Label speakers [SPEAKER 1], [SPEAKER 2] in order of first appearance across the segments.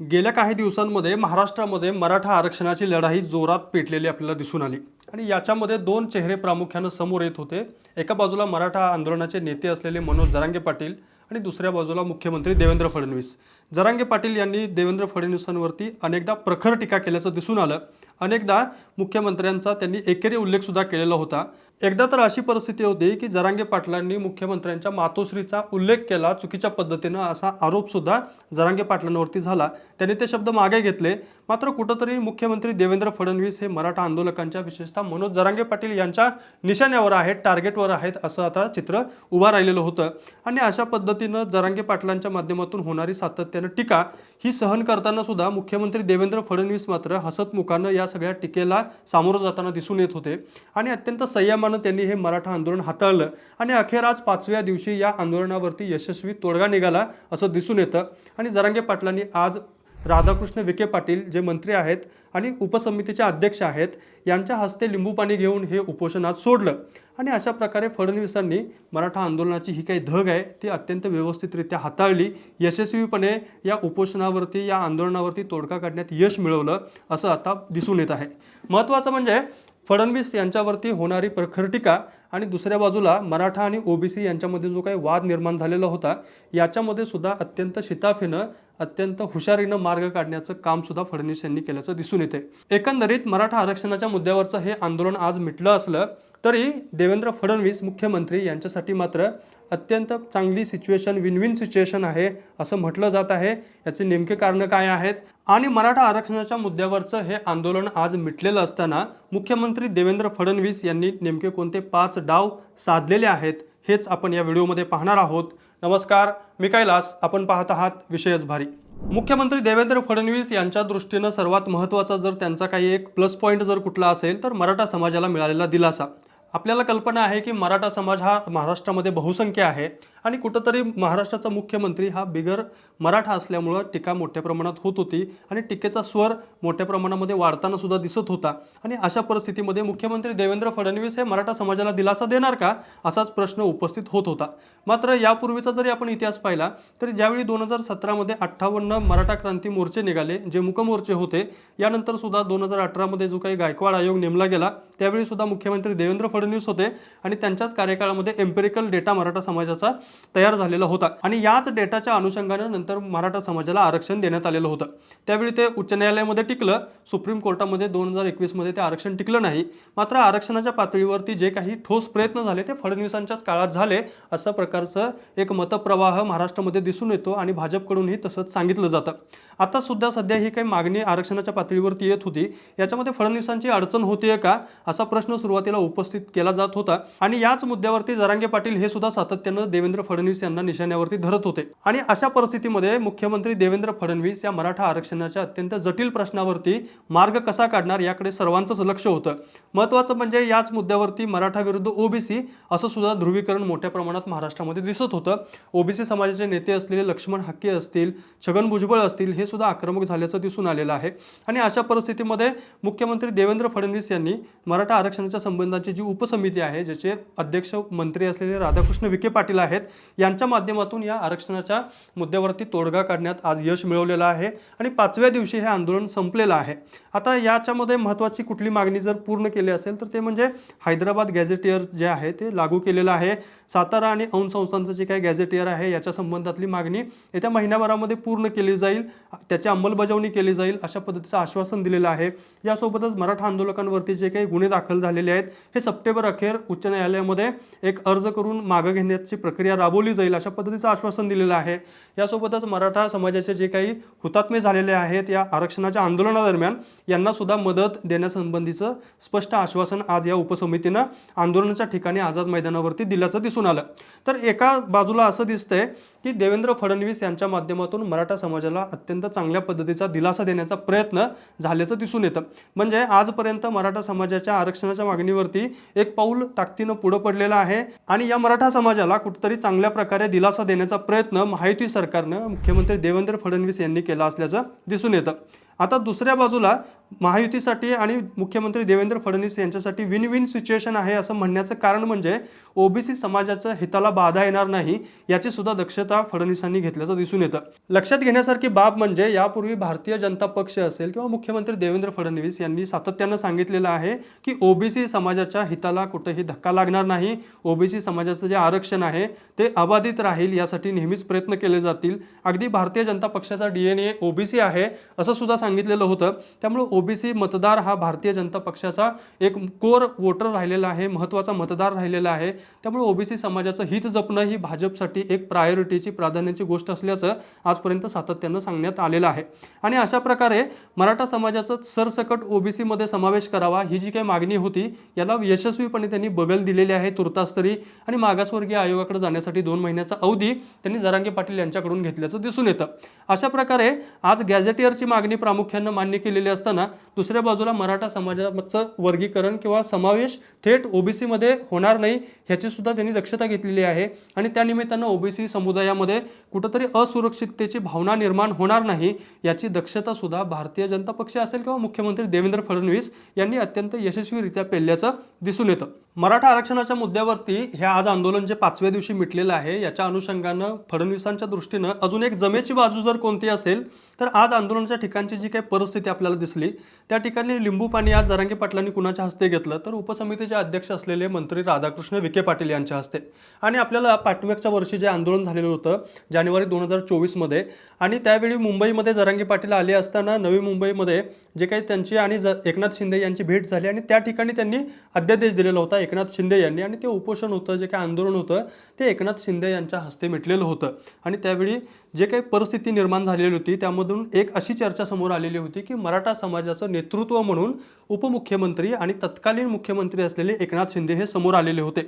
[SPEAKER 1] गेल्या काही दिवसांमध्ये महाराष्ट्रामध्ये मराठा आरक्षणाची लढाई जोरात पेटलेली आपल्याला दिसून आली. आणि याच्यामध्ये दोन चेहरे प्रामुख्यानं समोर येत होते. एका बाजूला मराठा आंदोलनाचे नेते असलेले मनोज जरांगे पाटील आणि दुसऱ्या बाजूला मुख्यमंत्री देवेंद्र फडणवीस. जरांगे पाटील यांनी देवेंद्र फडणवीसांवरती अनेकदा प्रखर टीका केल्याचं दिसून आलं. अनेकदा मुख्यमंत्र्यांचा त्यांनी एकेरी उल्लेखसुद्धा केलेला होता. एकदा तर अशी परिस्थिती होती की जरांगे पाटलांनी मुख्यमंत्र्यांच्या मातोश्रीचा उल्लेख केला चुकीच्या पद्धतीनं असा आरोप सुद्धा जरांगे पाटलांवरती झाला. त्यांनी ते शब्द मागे घेतले. मात्र कुठंतरी मुख्यमंत्री देवेंद्र फडणवीस हे मराठा आंदोलकांच्या विशेषतः मनोज जरांगे पाटील यांच्या निशाण्यावर आहेत टार्गेटवर आहेत असं आता चित्र उभा राहिलेलं होतं. आणि अशा पद्धतीनं जरांगे पाटलांच्या माध्यमातून होणारी सातत्यानं टीका ही सहन करताना सुद्धा मुख्यमंत्री देवेंद्र फडणवीस मात्र हसतमुखानं या सगळ्या टीकेला सामोरं जाताना दिसून येत होते. आणि अत्यंत संयमानं त्यांनी हे मराठा आंदोलन हाताळलं. आणि अखेर आज पाचव्या दिवशी या आंदोलनावरती यशस्वी तोडगा निघाला असं दिसून येतं. आणि जरांगे पाटलांनी आज राधाकृष्ण विखे पाटील जे मंत्री आहेत आणि उपसमितीचे अध्यक्ष आहेत यांच्या हस्ते लिंबू पाणी घेऊन हे उपोषण आज सोडलं. आणि अशा प्रकारे फडणवीसांनी मराठा आंदोलनाची ही काही धग आहे ती अत्यंत व्यवस्थितरित्या हाताळली. यशस्वीपणे या उपोषणावरती या आंदोलनावरती तोडगा काढण्यात यश मिळवलं असं आता दिसून येत आहे. महत्त्वाचं म्हणजे फडणवीस यांच्यावरती होणारी प्रखर टीका आणि दुसऱ्या बाजूला मराठा आणि ओबीसी यांच्यामध्ये जो काही वाद निर्माण झालेला होता याच्यामध्ये सुद्धा अत्यंत शिताफीनं अत्यंत हुशारीनं मार्ग काढण्याचं काम सुद्धा फडणवीस यांनी केल्याचं दिसून येते एकंदरीत मराठा आरक्षणाच्या मुद्द्यावरचं हे आंदोलन आज मिटलं असलं तरी देवेंद्र फडणवीस मुख्यमंत्री यांच्यासाठी मात्र अत्यंत चांगली सिच्युएशन विन विन सिच्युएशन आहे असं म्हटलं जात आहे. याचे नेमके कारणं काय आहेत? आणि मराठा आरक्षणाच्या मुद्द्यावरचं हे आंदोलन आज मिटलेलं असताना मुख्यमंत्री देवेंद्र फडणवीस यांनी नेमके कोणते पाच डाव साधलेले आहेत हेच आपण या व्हिडिओमध्ये पाहणार आहोत. नमस्कार मी कैलास. आपण पाहत आहात विषयच भारी. मुख्यमंत्री देवेंद्र फडणवीस यांच्या दृष्टीनं सर्वात महत्त्वाचा जर त्यांचा काही एक प्लस पॉईंट जर कुठला असेल तर मराठा समाजाला मिळालेला दिलासा. आपल्याला कल्पना आहे की मराठा समाज हा महाराष्ट्रामध्ये बहुसंख्य आहे. आणि कुठंतरी महाराष्ट्राचा मुख्यमंत्री हा बिगर मराठा असल्यामुळं टीका मोठ्या प्रमाणात होत होती आणि टीकेचा स्वर मोठ्या प्रमाणामध्ये वाढताना सुद्धा दिसत होता. आणि अशा परिस्थितीमध्ये मुख्यमंत्री देवेंद्र फडणवीस हे मराठा समाजाला दिलासा देणार का? असाच प्रश्न उपस्थित होत होता. मात्र यापूर्वीचा जरी आपण इतिहास पाहिला तरी ज्यावेळी दोन हजार सतरामध्ये अठ्ठावन्न मराठा क्रांती मोर्चे निघाले जे मुकमोर्चे होते यानंतर सुद्धा दोन हजार अठरामध्ये जो काही गायकवाड आयोग नेमला गेला त्यावेळी सुद्धा मुख्यमंत्री देवेंद्र फडणवीस होते आणि त्यांच्याच कार्यकाळामध्ये एम्पेरिकल डेटा मराठा समाजाचा तयार झालेला होता. आणि याच डेटाच्या अनुषंगानं नंतर मराठा समाजाला आरक्षण देण्यात आलेलं होतं. त्यावेळी ते उच्च न्यायालयामध्ये टिकलं. सुप्रीम कोर्टामध्ये दोन हजार एकवीसमध्ये ते आरक्षण टिकलं नाही. मात्र आरक्षणाच्या पातळीवरती जे काही ठोस प्रयत्न झाले ते फडणवीसांच्याच काळात झाले असं प्रकारचं एक मतप्रवाह महाराष्ट्रामध्ये दिसून येतो आणि भाजपकडूनही तसंच सांगितलं जातं. आता सुद्धा सध्या ही काही मागणी आरक्षणाच्या पातळीवरती येत होती. याच्यामध्ये फडणवीसांची अडचण होतीये का असा प्रश्न सुरुवातीला उपस्थित केला जात होता. आणि याच मुद्द्यावरती जरांगे पाटील हे सुद्धा सातत्यानं देवेंद्र फडणवीस यांना निशाण्यावरती धरत होते. आणि अशा परिस्थितीमध्ये मुख्यमंत्री देवेंद्र फडणवीस या मराठा आरक्षणाच्या अत्यंत जटिल प्रश्नावरती मार्ग कसा काढणार याकडे सर्वांचंच लक्ष होतं. महत्त्वाचं म्हणजे याच मुद्द्यावरती मराठा विरुद्ध ओबीसी असं सुद्धा ध्रुवीकरण मोठ्या प्रमाणात महाराष्ट्रामध्ये दिसत होतं. ओबीसी समाजाचे नेते असलेले लक्ष्मण हक्के असतील छगन भुजबळ असतील हे सुद्धा आक्रमक झाल्याचं दिसून आलेलं आहे. आणि अशा परिस्थितीमध्ये मुख्यमंत्री देवेंद्र फडणवीस यांनी मराठा आरक्षणाच्या संबंधाची जी उपसमिती आहे ज्याचे अध्यक्ष मंत्री असलेले राधाकृष्ण विखे पाटील आहेत यांच्या माध्यमातून या आरक्षणाच्या मुद्द्यावरती तोडगा काढण्यात आज यश मिळवलेलं आहे आणि पाचव्या दिवशी हे आंदोलन संपलेलं आहे. आता याच्यामध्ये महत्त्वाची कुठली मागणी जर पूर्ण केली असेल तर ते म्हणजे हैदराबाद गॅझेटियर जे आहे ते लागू केलेलं आहे. सातारा आणि औन संस्थांचं जे काही गॅझेटियर आहे याच्या संबंधातली मागणी येत्या महिन्याभरामध्ये पूर्ण केली जाईल. त्याची अंमलबजावणी केली जाईल अशा पद्धतीचं आश्वासन दिलेलं आहे. यासोबतच मराठा आंदोलकांवरती जे काही गुन्हे दाखल झालेले आहेत हे सप्टेंबर अखेर उच्च न्यायालयामध्ये एक अर्ज करून मागं घेण्याची प्रक्रिया राबवली जाईल अशा पद्धतीचं आश्वासन दिलेलं आहे. यासोबतच मराठा समाजाचे जे काही हुतात्मे झालेले आहेत या आरक्षणाच्या आंदोलनादरम्यान यांना सुद्धा मदत देण्यासंबंधीचं स्पष्ट आश्वासन आज या उपसमितीनं आंदोलनाच्या ठिकाणी आझाद मैदानावरती दिल्याचं दिसून आलं. तर एका बाजूला असं दिसतंय की देवेंद्र फडणवीस यांच्या माध्यमातून मराठा समाजाला अत्यंत चांगल्या पद्धतीचा दिलासा देण्याचा प्रयत्न झाल्याचं दिसून येतं. म्हणजे आजपर्यंत मराठा समाजाच्या आरक्षणाच्या मागणीवरती एक पाऊल ताकदीनं पुढं पडलेलं आहे आणि या मराठा समाजाला कुठतरी चांगल्या प्रकारे दिलासा देण्याचा प्रयत्न महायुती सरकारनं मुख्यमंत्री देवेंद्र फडणवीस यांनी केला असल्याचं दिसून येतं. आता दुसऱ्या बाजूला महायुतीसाठी आणि मुख्यमंत्री देवेंद्र फडणवीस यांच्यासाठी विन विन सिच्युएशन आहे असं म्हणण्याचं कारण म्हणजे ओबीसी समाजाच्या हिताला बाधा येणार नाही याची सुद्धा दक्षता फडणवीसांनी घेतल्याचं दिसून येतं. लक्षात घेण्यासारखी बाब म्हणजे यापूर्वी भारतीय जनता पक्ष असेल किंवा मुख्यमंत्री देवेंद्र फडणवीस यांनी सातत्यानं सांगितलेलं आहे की ओबीसी समाजाच्या हिताला कुठेही धक्का लागणार नाही ओबीसी समाजाचं जे आरक्षण आहे ते अबाधित राहील यासाठी नेहमीच प्रयत्न केले जातील. अगदी भारतीय जनता पक्षाचा डीएनए ओबीसी आहे असं सुद्धा सांगितलेलं होतं. त्यामुळे ओबीसी मतदार हा भारतीय जनता पक्षाचा एक कोर वोटर राहिलेला आहे महत्त्वाचा मतदार राहिलेला आहे. त्यामुळे ओबीसी समाजाचं हित जपणं ही भाजपसाठी एक प्रायोरिटीची प्राधान्याची गोष्ट असल्याचं आजपर्यंत सातत्यानं सांगण्यात आलेलं आहे. आणि अशा प्रकारे मराठा समाजाचं सरसकट ओबीसीमध्ये समावेश करावा ही जी काही मागणी होती याला यशस्वीपणे त्यांनी बगल दिलेली आहे तुर्तास तरी आणि मागासवर्गीय आयोगाकडे जाण्यासाठी दोन महिन्याचा अवधी त्यांनी जरांगे पाटील यांच्याकडून घेतल्याचं दिसून येतं. अशा प्रकारे आज गॅझेटियरची मागणी प्रामुख्यानं मान्य केलेली असताना दुसऱ्या बाजूला मराठा समाजाचं वर्गीकरण किंवा समावेश थेट ओबीसीमध्ये होणार नाही ह्याची सुद्धा त्यांनी दक्षता घेतलेली आहे. आणि त्यानिमित्तानं ओबीसी समुदायामध्ये कुठंतरी असुरक्षिततेची भावना निर्माण होणार नाही याची दक्षता सुद्धा भारतीय जनता पक्ष असेल किंवा मुख्यमंत्री देवेंद्र फडणवीस यांनी अत्यंत यशस्वीरित्या पेलल्याचं दिसून येतं. मराठा आरक्षणाच्या मुद्द्यावरती हे आज आंदोलन जे पाचव्या दिवशी मिटलेलं आहे याच्या अनुषंगानं फडणवीसांच्या दृष्टीनं अजून एक जमेची बाजू जर कोणती असेल तर आज आंदोलनाच्या ठिकाणची जी काही परिस्थिती आपल्याला दिसली त्या ठिकाणी लिंबू पाणी आज जरांगे पाटलांनी कुणाच्या हस्ते घेतलं तर उपसमितीचे अध्यक्ष असलेले मंत्री राधाकृष्ण विखे पाटील यांच्या हस्ते. आणि आपल्याला पाठवच्या वर्षी जे आंदोलन झालेलं होतं जानेवारी दोन हजार चोवीसमध्ये आणि त्यावेळी मुंबईमध्ये जरांगे पाटील आले असताना नवी मुंबईमध्ये जे काही त्यांची आणि ज एकनाथ शिंदे यांची भेट झाली आणि त्या ठिकाणी त्यांनी अध्यादेश दिलेला होता. एकनाथ शिंदे यांनी आणि ते उपोषण होतं जे काही आंदोलन होतं ते एकनाथ शिंदे यांच्या हस्ते मिटलेलं होतं. आणि त्यावेळी जे काही परिस्थिती निर्माण झालेली होती त्यामधून एक अशी चर्चा समोर आलेली होती की मराठा समाजाचं नेतृत्व म्हणून उपमुख्यमंत्री आणि तत्कालीन मुख्यमंत्री असलेले एकनाथ शिंदे हे समोर आलेले होते.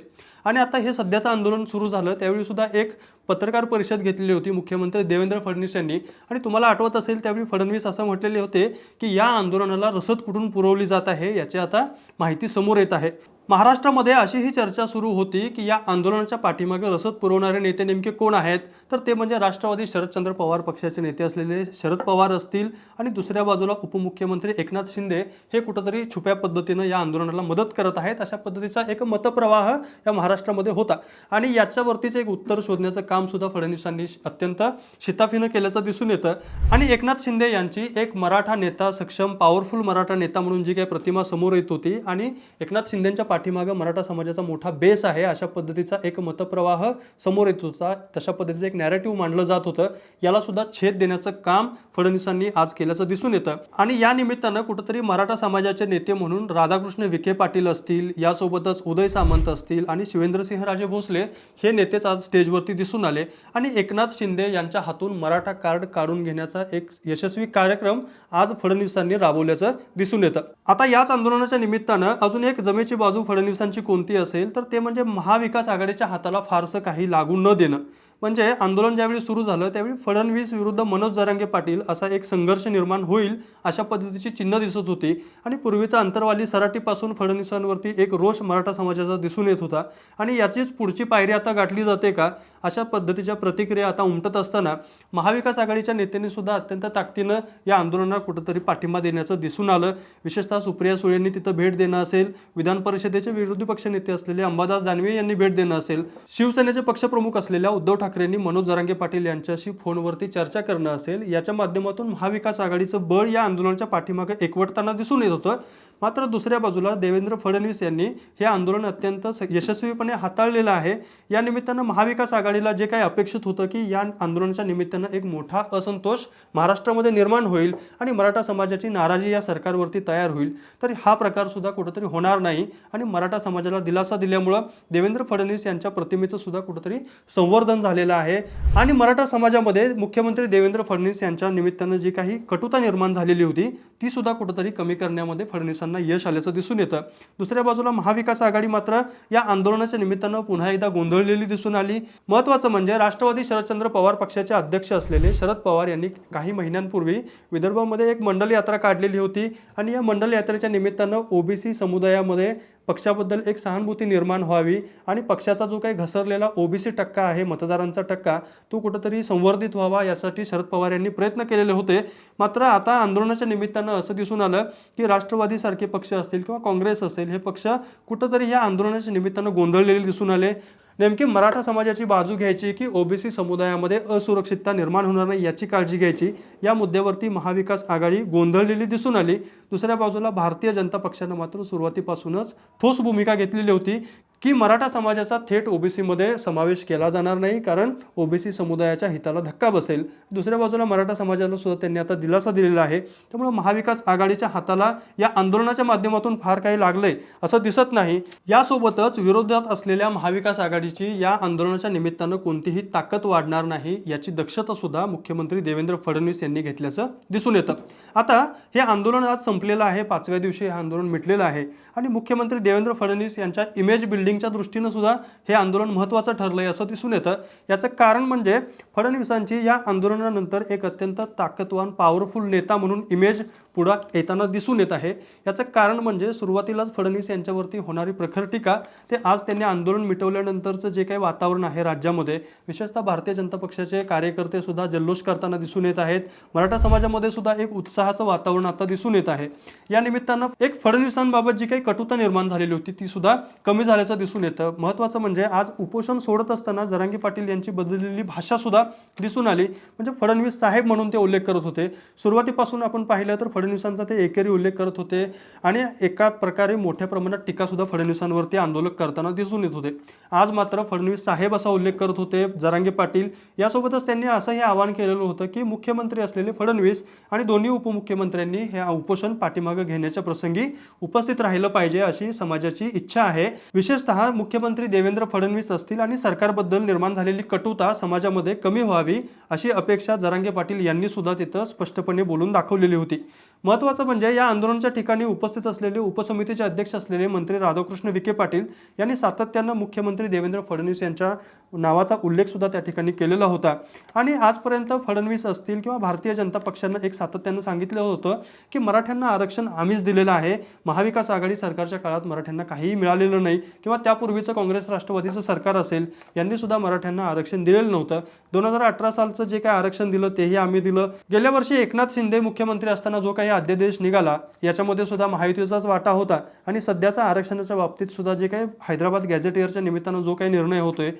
[SPEAKER 1] आणि आता हे सध्याचं आंदोलन सुरू झालं त्यावेळी सुद्धा एक पत्रकार परिषद घेतलेली होती मुख्यमंत्री देवेंद्र फडणवीस यांनी. आणि तुम्हाला आठवत असेल त्यावेळी फडणवीस असं म्हटलेले होते की या आंदोलनाला रसद कुठून पुरवली जात आहे याची आता माहिती समोर येत आहे. महाराष्ट्रामध्ये अशी ही चर्चा सुरू होती की या आंदोलनाच्या पाठीमागे रसद पुरवणारे नेते नेमके कोण आहेत? तर ते म्हणजे राष्ट्रवादी शरदचंद्र पवार पक्षाचे नेते असलेले शरद पवार असतील आणि दुसऱ्या बाजूला उपमुख्यमंत्री एकनाथ शिंदे हे कुठंतरी छुप्या पद्धतीनं या आंदोलनाला मदत करत आहेत. अशा पद्धतीचा एक मतप्रवाह या महाराष्ट्रामध्ये होता. आणि याच्यावरतीच एक उत्तर शोधण्याचं कामसुद्धा फडणवीसांनी अत्यंत शिताफीनं केल्याचं दिसून येतं. आणि एकनाथ शिंदे यांची एक मराठा नेता सक्षम पॉवरफुल मराठा नेता म्हणून जी काही प्रतिमा समोर येत होती आणि एकनाथ शिंदेच्या पाठीमागं मराठा समाजाचा मोठा बेस आहे. अशा पद्धतीचा एक मतप्रवाह समोर येत होता. तशा पद्धतीचं एक नॅरेटिव्ह मांडलं जात होतं. याला सुद्धा छेद देण्याचं काम फडणवीसांनी आज केल्याचं दिसून येतं. आणि या निमित्तानं कुठंतरी मराठा समाजाचे नेते म्हणून राधाकृष्ण विखे पाटील असतील यासोबतच उदय सामंत असतील आणि शिवेंद्रसिंह राजे भोसले हे नेतेच आज स्टेजवरती दिसून आले. आणि एकनाथ शिंदे यांच्या हातून मराठा कार्ड काढून घेण्याचा एक यशस्वी कार्यक्रम आज फडणवीसांनी राबवल्याचं दिसून येतं. आता याच आंदोलनाच्या निमित्तानं अजून एक जमेची बाजू फडणवीसांची कोणती असेल तर ते म्हणजे महाविकास आघाडीच्या हाताला फारसं काही लागू न देणं. म्हणजे आंदोलन ज्यावेळी सुरू झालं त्यावेळी फडणवीस विरुद्ध मनोज जरांगे पाटील असा एक संघर्ष निर्माण होईल अशा पद्धतीची चिन्ह दिसत होती. आणि पूर्वीचा अंतरवाली सराटीपासून फडणवीसांवरती एक रोष मराठा समाजाचा दिसून येत होता. आणि याचीच पुढची पायरी आता गाठली जाते का? अशा पद्धतीच्या प्रतिक्रिया आता उमटत असताना महाविकास आघाडीच्या नेत्यांनी सुद्धा अत्यंत ताकदीनं या आंदोलनाला कुठंतरी पाठिंबा देण्याचं दिसून आलं. विशेषतः सुप्रिया सुळेंनी तिथं भेट देणं असेल विधान परिषदेचे विरोधी पक्षनेते असलेले अंबादास दानवे यांनी भेट देणं असेल शिवसेनेचे पक्षप्रमुख असलेल्या उद्धव ठाकरेंनी मनोज जरांगे पाटील यांच्याशी फोनवरती चर्चा करणं असेल. याच्या माध्यमातून महाविकास आघाडीचं बळ या आंदोलनाच्या पाठीमागे एकवटताना दिसून येत होतं. मात्र दुसऱ्या बाजूला देवेंद्र फडणवीस यांनी हे आंदोलन अत्यंत स- यशस्वीपणे हाताळलेलं आहे. या निमित्तानं महाविकास आघाडीला जे काही अपेक्षित होतं की या आंदोलनाच्या निमित्तानं एक मोठा असंतोष महाराष्ट्रामध्ये निर्माण होईल आणि मराठा समाजाची नाराजी या सरकारवरती तयार होईल तर हा प्रकार सुद्धा कुठंतरी होणार नाही आणि मराठा समाजाला दिलासा दिल्यामुळं देवेंद्र फडणवीस यांच्या प्रतिमेचं सुद्धा कुठंतरी संवर्धन झालेलं आहे. आणि मराठा समाजामध्ये मुख्यमंत्री देवेंद्र फडणवीस यांच्या निमित्तानं जी काही कटुता निर्माण झालेली होती ती सुद्धा कुठंतरी कमी करण्यामध्ये फडणवीसांना यश आल्याचं दिसून येतं. दुसऱ्या बाजूला महाविकास आघाडी मात्र या आंदोलनाच्या निमित्तानं पुन्हा एकदा गोंधळलेली दिसून आली. महत्त्वाचं म्हणजे राष्ट्रवादी शरदचंद्र पवार पक्षाचे अध्यक्ष असलेले शरद पवार यांनी काही महिन्यांपूर्वी विदर्भामध्ये एक मंडल यात्रा काढलेली होती आणि या मंडल यात्रेच्या निमित्तानं ओबीसी समुदायामध्ये पक्षाबद्दल एक सहानुभूती निर्माण व्हावी आणि पक्षाचा जो काही घसरलेला ओबीसी टक्का आहे मतदारांचा टक्का तो कुठंतरी संवर्धित व्हावा यासाठी शरद पवार यांनी प्रयत्न केलेले होते. मात्र आता आंदोलनाच्या निमित्तानं असं दिसून आलं की राष्ट्रवादीसारखे पक्ष असतील किंवा काँग्रेस असेल हे पक्ष कुठंतरी या आंदोलनाच्या निमित्तानं गोंधळलेले दिसून आले. नेमकी मराठा समाजाची बाजू घ्यायची की ओबीसी समुदायामध्ये असुरक्षितता निर्माण होणार नाही याची काळजी घ्यायची? या मुद्द्यावरती महाविकास आघाडी गोंधळलेली दिसून आली. दुसऱ्या बाजूला भारतीय जनता पक्षानं मात्र सुरुवातीपासूनच ठोस भूमिका घेतलेली होती. की मराठा समाजाचा थेट ओबीसीमध्ये समावेश केला जाणार नाही कारण ओबीसी समुदायाच्या हिताला धक्का बसेल. दुसऱ्या बाजूला मराठा समाजाला सुद्धा त्यांनी आता दिलासा दिलेला आहे. त्यामुळे महाविकास आघाडीच्या हाताला या आंदोलनाच्या माध्यमातून फार काही लागले असं दिसत नाही. यासोबतच विरोधात असलेल्या महाविकास आघाडीची या आंदोलनाच्या निमित्तानं कोणतीही ताकद वाढणार नाही याची दक्षता सुद्धा मुख्यमंत्री देवेंद्र फडणवीस यांनी घेतल्याचं दिसून येतं. आता हे आंदोलन आज संपलेलं आहे. पाचव्या दिवशी हे आंदोलन मिटलेलं आहे. आणि मुख्यमंत्री देवेंद्र फडणवीस यांच्या इमेज बिल्डिंगच्या दृष्टीनं सुद्धा हे आंदोलन महत्त्वाचं ठरलं आहे असं दिसून येतं. याचं कारण म्हणजे फडणवीसांची या आंदोलनानंतर एक अत्यंत ताकदवान पॉवरफुल नेता म्हणून इमेज पुढं येताना दिसून येत आहे. याचं कारण म्हणजे सुरुवातीलाच फडणवीस यांच्यावरती होणारी प्रखर टीका ते आज त्यांनी आंदोलन मिटवल्यानंतरचं जे काही वातावरण आहे राज्यामध्ये विशेषतः भारतीय जनता पक्षाचे कार्यकर्ते सुद्धा जल्लोष करताना दिसून येत आहेत. मराठा समाजामध्ये सुद्धा एक उत्साह उत्साहाचं वातावरण आता दिसून येत आहे. या निमित्तानं एक फडणवीसांबाबत जी काही कटुता निर्माण झालेली होती ती सुद्धा कमी झाल्याचं दिसून येतं. महत्त्वाचं म्हणजे आज उपोषण सोडत असताना जरांगी पाटील यांची बदललेली भाषा सुद्धा दिसून आली. म्हणजे फडणवीस साहेब म्हणून ते उल्लेख करत होते. सुरुवातीपासून आपण पाहिलं तर फडणवीसांचा ते एकेरी उल्लेख करत होते आणि एका प्रकारे मोठ्या प्रमाणात टीकासुद्धा फडणवीसांवरती आंदोलक करताना दिसून येत होते. आज मात्र फडणवीस साहेब असा उल्लेख करत होते जरांगे पाटील. यासोबतच त्यांनी असंही आवाहन केलेलं होतं की मुख्यमंत्री असलेले फडणवीस आणि दोन्ही उप उपमुख्यमंत्र्यांनी हे उपोषण पाठीमागं घेण्याच्या प्रसंगी उपस्थित राहिलं पाहिजे अशी समाजाची इच्छा आहे. विशेषतः मुख्यमंत्री देवेंद्र फडणवीस असतील आणि सरकारबद्दल निर्माण झालेली कटुता समाजामध्ये कमी व्हावी अशी अपेक्षा जरांगे पाटील यांनी सुद्धा तिथं स्पष्टपणे बोलून दाखवलेली होती. महत्त्वाचं म्हणजे या आंदोलनाच्या ठिकाणी उपस्थित असलेले उपसमितीचे अध्यक्ष असलेले मंत्री राधाकृष्ण विखे पाटील यांनी सातत्यानं मुख्यमंत्री देवेंद्र फडणवीस यांच्या नावाचा उल्लेख सुद्धा त्या ठिकाणी केलेला होता. आणि आजपर्यंत फडणवीस असतील किंवा भारतीय जनता पक्षानं एक सातत्यानं सांगितलं होतं की मराठ्यांना आरक्षण आम्हीच दिलेलं आहे. महाविकास आघाडी सरकारच्या काळात मराठ्यांना काहीही मिळालेलं नाही किंवा त्यापूर्वीचं काँग्रेस राष्ट्रवादीचं सरकार असेल यांनी सुद्धा मराठ्यांना आरक्षण दिलेलं नव्हतं. दोन हजार अठरा सालचं जे काही आरक्षण दिलं तेही आम्ही दिलं. गेल्या वर्षी एकनाथ शिंदे मुख्यमंत्री असताना जो काही अध्यादेश निघाला याच्यामध्ये सुद्धा महायुतीचाच वाटा होता. आणि सध्याचा आरक्षणाच्या बाबतीत सुद्धा जे काही हैदराबाद गॅझेटियरच्या निमित्तानं जो काही निर्णय होतोय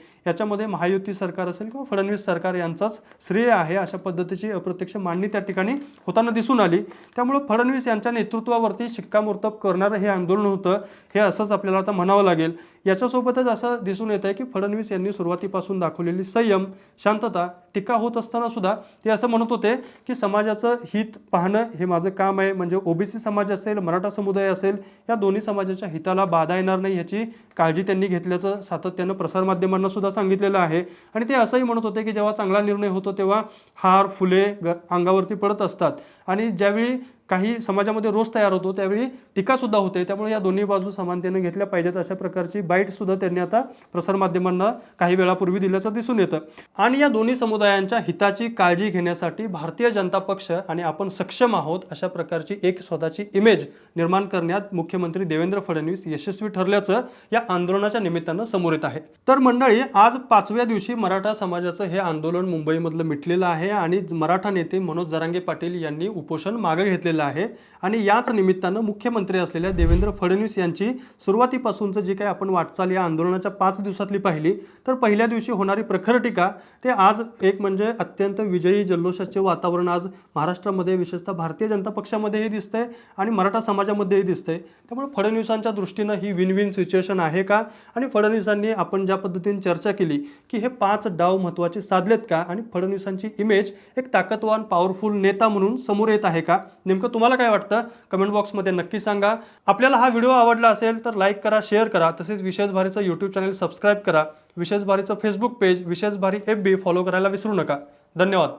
[SPEAKER 1] त्याच्यामध्ये महायुती सरकार असेल किंवा फडणवीस सरकार यांचाच श्रेय आहे अशा पद्धतीची अप्रत्यक्ष मांडणी त्या ठिकाणी होताना दिसून आली. त्यामुळं फडणवीस यांच्या नेतृत्वावरती शिक्कामोर्तब करणारं हे आंदोलन होतं हे असंच आपल्याला आता म्हणावं लागेल. याच्यासोबतच असं दिसून येत आहे की फडणवीस यांनी सुरुवातीपासून दाखवलेली संयम शांतता टीका होत असताना सुद्धा ते असं म्हणत होते की समाजाचं हित पाहणं हे माझं काम आहे. म्हणजे ओबीसी समाज असेल मराठा समुदाय असेल या दोन्ही समाजाच्या हिताला बाधा येणार नाही ह्याची काळजी त्यांनी घेतल्याचं सातत्यानं प्रसारमाध्यमांना सुद्धा सांगितलेलं आहे. आणि ते असंही म्हणत होते की जेव्हा चांगला निर्णय होतो तेव्हा हार फुले ग अंगावरती पडत असतात. आणि ज्यावेळी काही समाजामध्ये रोष तयार होतो त्यावेळी टीकासुद्धा होते. त्यामुळे या दोन्ही बाजू समानतेने घेतल्या पाहिजेत अशा प्रकारची बाईटसुद्धा त्यांनी आता प्रसारमाध्यमांना काही वेळापूर्वी दिल्याचं दिसून येतं. आणि या दोन्ही समुदायांच्या हिताची काळजी घेण्यासाठी भारतीय जनता पक्ष आणि आपण सक्षम आहोत अशा प्रकारची एक स्वतःची इमेज निर्माण करण्यात मुख्यमंत्री देवेंद्र फडणवीस यशस्वी ठरल्याचं या आंदोलनाच्या निमित्तानं समोर येत आहे. तर मंडळी आज पाचव्या दिवशी मराठा समाजाचं हे आंदोलन मुंबईमधलं मिटलेलं आहे आणि मराठा नेते मनोज जरांगे पाटील यांनी उपोषण मागे घेतले घेतलेलं आहे. आणि याच निमित्तानं मुख्यमंत्री असलेल्या देवेंद्र फडणवीस यांची सुरुवातीपासूनचं जे काही आपण वाटचाल या आंदोलनाच्या पाच दिवसातली पाहिली तर पहिल्या दिवशी होणारी प्रखर टीका ते आज एक म्हणजे अत्यंत विजयी जल्लोषाचे वातावरण आज महाराष्ट्रामध्ये विशेषतः भारतीय जनता पक्षामध्येही दिसतंय आणि मराठा समाजामध्येही दिसतंय. त्यामुळे फडणवीसांच्या दृष्टीनं ही विन विन सिच्युएशन आहे का? आणि फडणवीसांनी आपण ज्या पद्धतीने चर्चा केली की हे पाच डाव महत्त्वाचे साधलेत का? आणि फडणवीसांची इमेज एक ताकदवान पॉवरफुल नेता म्हणून समोर येत आहे का? नेमकं तुम्हाला काय वाटतं? कमेंट बॉक्समध्ये नक्की सांगा. आपल्याला हा व्हिडिओ आवडला असेल तर लाईक करा शेअर करा. तसेच विशेष भारीचं यूट्यूब चॅनल सबस्क्राईब करा. विशेष भारीचं फेसबुक पेज विशेष भारी एफ बी फॉलो करायला विसरू नका. धन्यवाद.